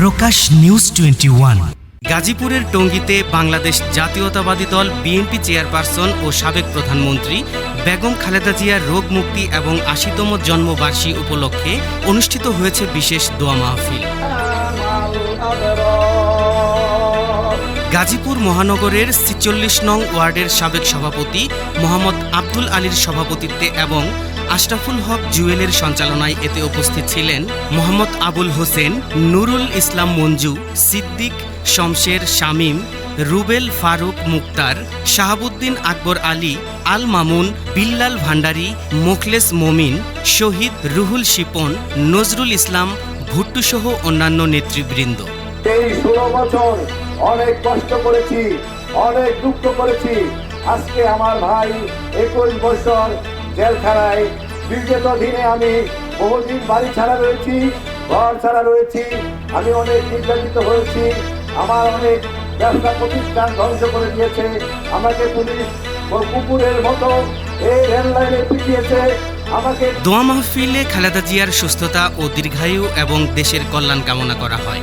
প্রকাশ news twenty one. গাজীপুরের টঙ্গীতে বাংলাদেশ জাতীয়তাবাদী দল বিএনপি চেয়ারপারসন ও সাবেক প্রধানমন্ত্রী বেগম খালেদা জিয়ার রোগ মুক্তি এবং আশিতম জন্মবার্ষিকী উপলক্ষে অনুষ্ঠিত হয়েছে বিশেষ দোয়া মাহফিল। গাজীপুর মহানগরের ছিচল্লিশ নং ওয়ার্ডের সাবেক সভাপতি মোহাম্মদ আব্দুল আলীর সভাপতিত্বে এবং আশরাফুল হক জুয়েলের সঞ্চালনায় এতে উপস্থিত ছিলেন মোহাম্মদ আবুল হোসেন, নুরুল ইসলাম মঞ্জু, সিদ্দিক শমশের শামীম, রুবেল ফারুক মুক্তার, শাহাবুদ্দিন আকবর আলী, আল মামুন, বিল্লাল ভান্ডারী, মোখলেস মমিন, শহীদ রুহুল শিপন, নজরুল ইসলাম, ভুট্টুসহ অন্যান্য নেতৃবৃন্দ। অনেক কষ্ট করেছি, অনেক দুঃখ করেছি। আজকে আমার ভাই একুশ বছর জেলখানায়, বিগত দিনে আমি বহুদিন বাড়ি ছাড়া রয়েছি, ঘর ছাড়া রয়েছি, আমি অনেক নির্যাতিত হয়েছি। আমার অনেক ব্যবসা প্রতিষ্ঠান ধ্বংস করে দিয়েছে। আমাকে পুলিশ কুকুরের মতো এই রেল লাইনে পিটিয়েছে। আমাকে দোয়া মাহফিলে খালেদা জিয়ার সুস্থতা ও দীর্ঘায়ু এবং দেশের কল্যাণ কামনা করা হয়।